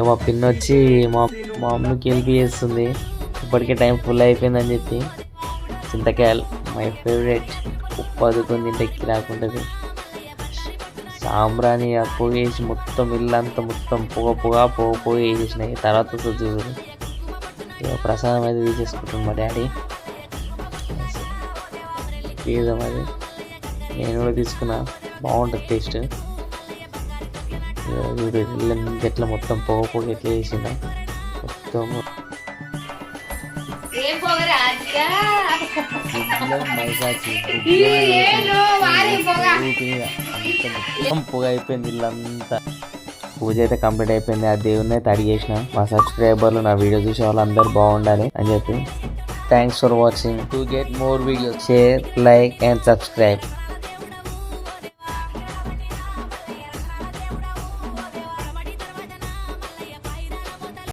ఇక మా పిన్ వచ్చి మా మా అమ్మకి హెల్ప్ చేస్తుంది. ఇప్పటికే టైం ఫుల్ అయిపోయిందని చెప్పి. చింతకాయలు మై ఫేవరెట్. ఉప్పు అదుకుని తింటే రాకుంటుంది సాంబ్రాణి ఆ పొగ వేసి మొత్తం ఇల్లంతా మొత్తం పొగ పొగ పొగ పొగ వేసేసినాయి. తర్వాత చూసి ఇక ప్రసాదం అయితే తీసేసుకుంటుంది మా డాడీ. తీద్దాం అది నేను కూడా తీసుకున్నా. బాగుంటుంది టేస్ట్. ఎట్లా మొత్తం పొగ పొగ ఎట్లా వేసిందా మొత్తం పొగ. మొత్తం అయిపోయింది ఇల్లంతా. పూజ అయితే కంప్లీట్ అయిపోయింది. ఆ దేవుని అయితే అడిగేసిన మా సబ్స్క్రైబర్లు నా వీడియో చూసే వాళ్ళు అందరు బాగుండాలి అని చెప్పి. Thanks for watching to get more videos share like and subscribe